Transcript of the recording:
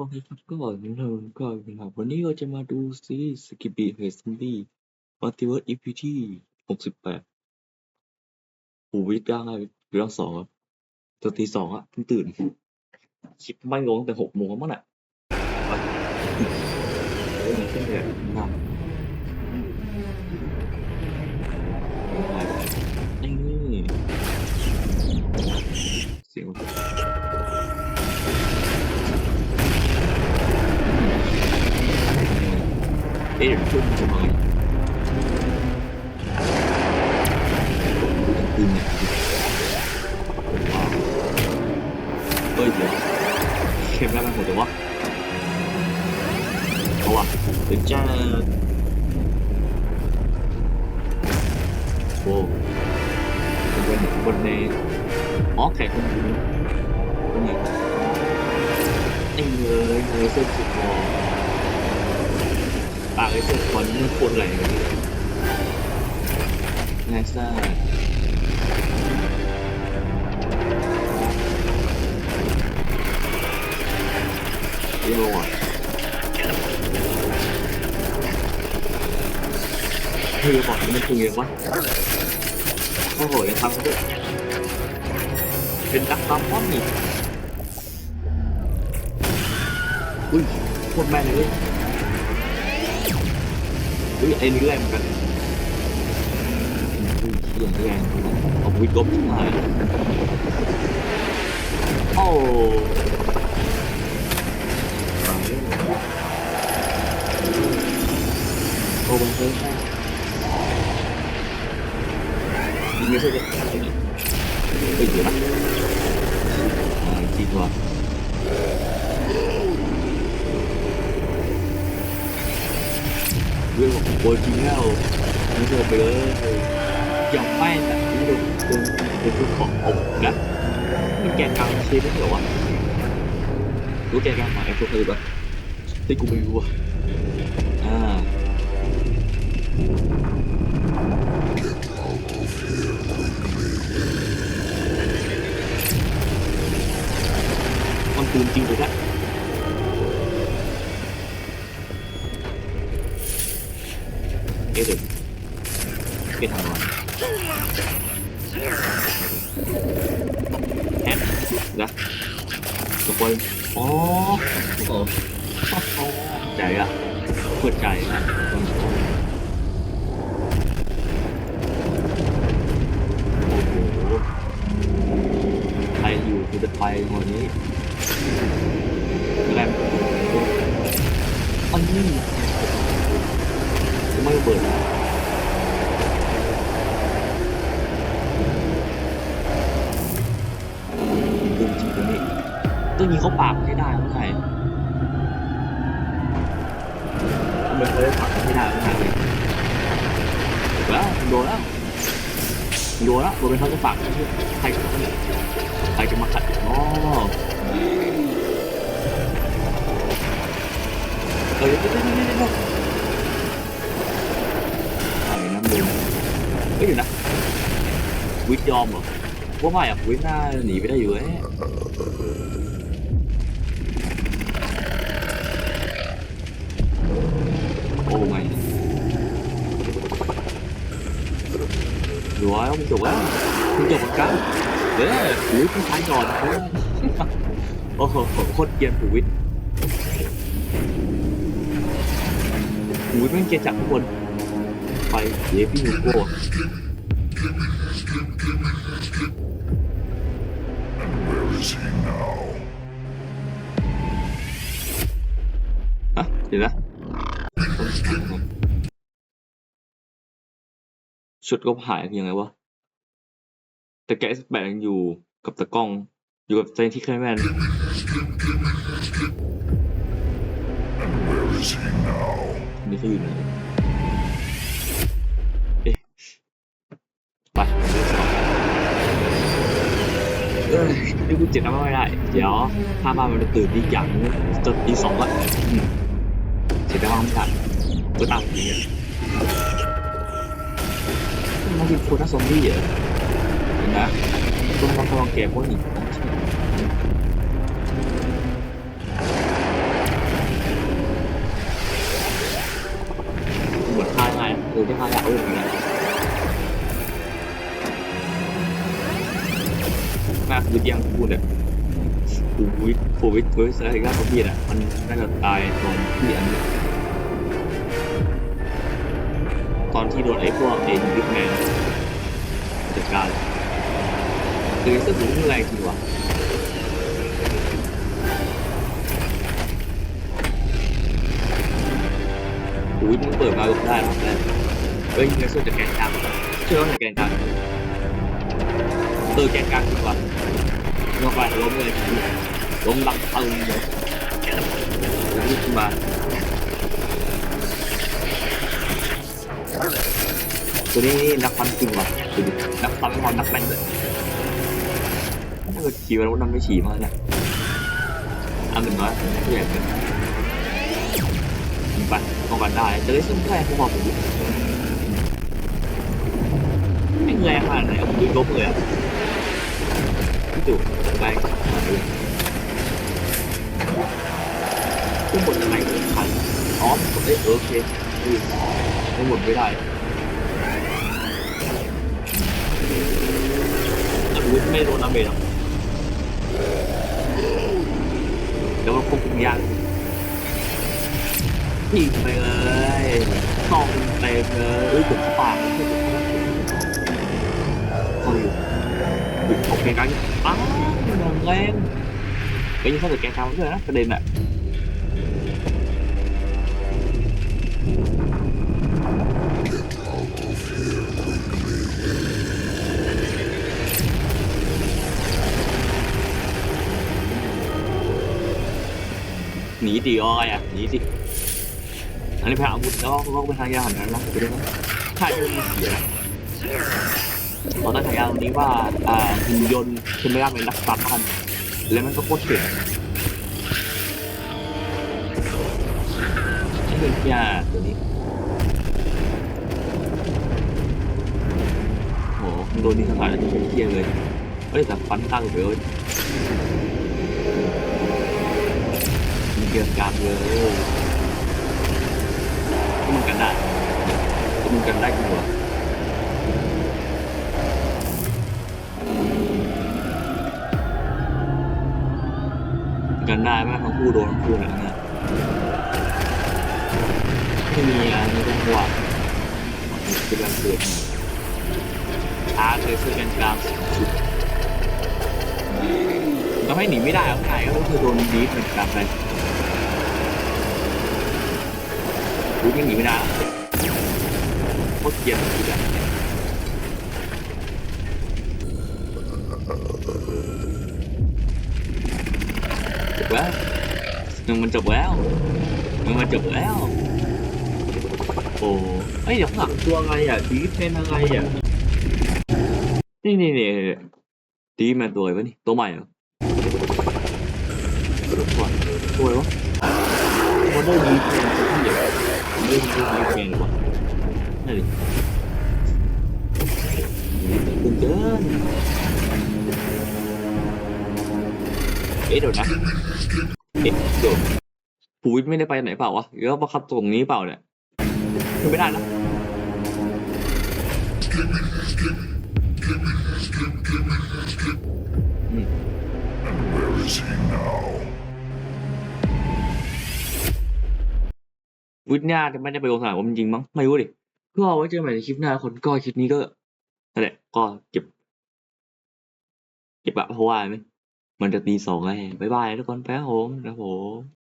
โอเคครับก็เราก็ครับวันนี้เราจะมาดูซีรีส์สกิบิเฮสซัมบี้มัลติเวิร์สอีพีที่หกสิบแปดหูวิทย์ได้เรื่องสองครับตอนตีสองอะตื่นคลิปไม่ลงตั้งแต่หกโมงแล้วมั้งน่ะไปเรื่องขึ้นเลยนะ เอ๊ะช่วยมันจะมาตึงเนี่ยว้าวเฮ้ยเดี๋ยวเข้มแล้วมันหมดเลยวะเอาวะเปาโว้เป็นบนบนในอ๋อแขกคนคนนี้ไอ้เงยเงยเส้นสุดคอปากไอ้พวกคนนี่คตรแรงเลยนายซ่าเรียกว่าเฮ้ยบอกมันคืองวะโอ้โหยังทำเขาด้วยเป็นดักตามป้อมนี่อุ้ยโคตรแม่นเลย อุ้ยไอ้นี่แรงเหมือนกันอุ้ยเสียงแรงเอาวิกลบขึ้นมาโอ้โอ้บังเอิญยิงไม่ใช่เลยเฮ้ยเดี๋ยวนะอ่าจริงว่ะ เรื่องของโอริจินัลนี่เธอไปเลยอย่างแม่นอะนี่ดูดูดูดูของผมนะมันแกนกลางเชฟไม่เหรอวะรู้แกนกลางหมายพวกเธอปะที่กูไม่รู้อะอ่ามันปืนจริงเลยนะ ปลี่ยนทางก่อนแอปนะสปอยอ๋อโอ้โหใจอะเปิดใจนะโอ้โหใครอยู่คือจะไปหัวนี้แรมอันนี้ไม่เปิดดู ตัวนี้เขาปากไม่ได้เท่าไหร่มันเคยปากไม่ได้เท่าไหร่แล้วโดนแล้วโดนแล้วโดนเป็นเขาจะปากใครใครจะมาขัดอ๋อเออเดี๋ยวเดี๋ยวเดี๋ยวเดี๋ยวอะไมึงเฮ้ยเดี๋ยวนะวิทยอมเหรอว่าไม่อะวิทน่าหนีไปได้อยู่เอ้ แล้วมึงจบแล้วมึงจบเหมืนกันเด้อหูผู้ชายก่อนนะโอ้โหโคตรเกรียนหูวิทย์หูวิทย์ไม่เกรียนจัดทุกคนไปเย้พี่ฮูโก้ฮะเดี๋ยวนะชุดก็หายยังไงวะ แต่แกะแบกยังอยู่กับตะกล้อง อยู่กับเซนที่เคยแมนนี่เขาอยู่ไหนเอ๊ะไปเอ้ยนี่กูเจ็บน้ำไม่ได้ เดี๋ยวถ้ามามันจะตื่นดีอย่างจนตีสองละอืมเสียดายมาไม่ได้ก็ตามจริงอะมันเป็นคนนักซอมบี้เหรอเห็ นะตุ้มกำลังเก็บพวกหินหมดทางไงคือที่ทางอยากรู้เหมือนกัมากคือเตียงพูดเลยโควิดโควิดโควิดอะไรก็พี่อะมันน่าจะตายตอนที่อันนี้ตอนที่โดนไอ้พวกเอ็นบิ๊แมนจัดการ คือสมุนแรงจริงว่ะอุ้ยมึงเปิดมาลงได้หรอแม่เฮ้ยงั้นสู้จากแกนกลางเชื่อว่าจากแกนกลาง เออแกนกลางดีกว่าเงาไปล้มเลยล้มดังตึงเลยแล้วลุกขึ้นมาตัวนี้นักฟันจริงว่ะดูดินักฟันไม่พอนักแม่นเลยถ้าเกิดขี่แล้วนั่นไม่ฉี่มากเนี่ยอันหนึ่งน้อยผู้ใหญ่เกินไปป้องกันได้จะได้ซึ่งแรงพวกผมไม่แรงขนาดไหนผมดูลบเลยอะพี่ตู่แรงขนาดไหนเลยขึ้นบนยังไงก็ทันอ๋อผมได้โอเคอืมไม่หมดไม่ได้อาวุธไม่โดนน้ำเบรหรอกเดี๋ยวมันควบคุมยาก ยิงไปเลยตองเต็มเลยเอ้ยผมเข้าปากเขาอยู่โอเคกันอ้าวแรงไปยิงเข้าแต่แกงกลางด้วยนะประเด็นอะหนีดีอ้อยอะหนีดิ อันนี้พาอาวุธแล้วก็ไปทางยาหันนั้นนะไปดูนะถ้าจะมีเสียตอนนั้นทายาตรงนี้ว่าอ่าหุ่นยนต์คือไม่ได้เป็นนักสัตว์กันแล้วมันก็โคตรเก่งนี่เป็นยาตัวนี้โหโดนนี่สถานที่เป็นเที่ยเลยเฮ้ยแต่ฟันตั้งเลยมีเกี่ยวกับเลย ก็มึงกันได้กูเหรอกันได้ไหมทั้งคู่โดนทั้งคู่เงี้ยไม่มีอะไรไม่ต้องห่วงคือการเกิดช้าเลยคือกันกลางสุดก็ให้หนีไม่ได้เอาไหนก็คือโดนดีเหมือนกันไปรู้ยังหนีไม่ได้ โคตรเกลียดเลยอะจบแล้วมึงมันจบแล้วมึงมันจบแล้ว โอ้เอ้เดี๋ยวหลังตัวอะไรอะดีเป็นอะไรอะนี่นี่นี่ดีฟมันตัวอะไรวะนี่ตัวใหม่เหรอตัวอะไรวะมันได้ดีเป็นตัวที่ใหญ่ไม่ได้ดีเป็นหรอ วะนั่นดิตึงเกินเอ๊ะเดี๋ยวนะเอ๊ะเดี๋ยวภูวิทย์ไม่ได้ไปไหนเปล่าวะหรือว่าบังคับตรงนี้เปล่าเนี่ยคือไม่ได้นะอืม Where is he now? วิทย์เนี่ยจะไม่ได้ไปลงสนามผมจริงมั้งไม่รู้ดิ ก็เอไว้เจอใหม่ในคลิปหน้าคนก็คลิปนี้ก็นั่นแหละก็เก็บ เก็บอะเพราะว่ามันจะตีสองแล้วบ๊ายบายทุกคนแป๊บผมนะผม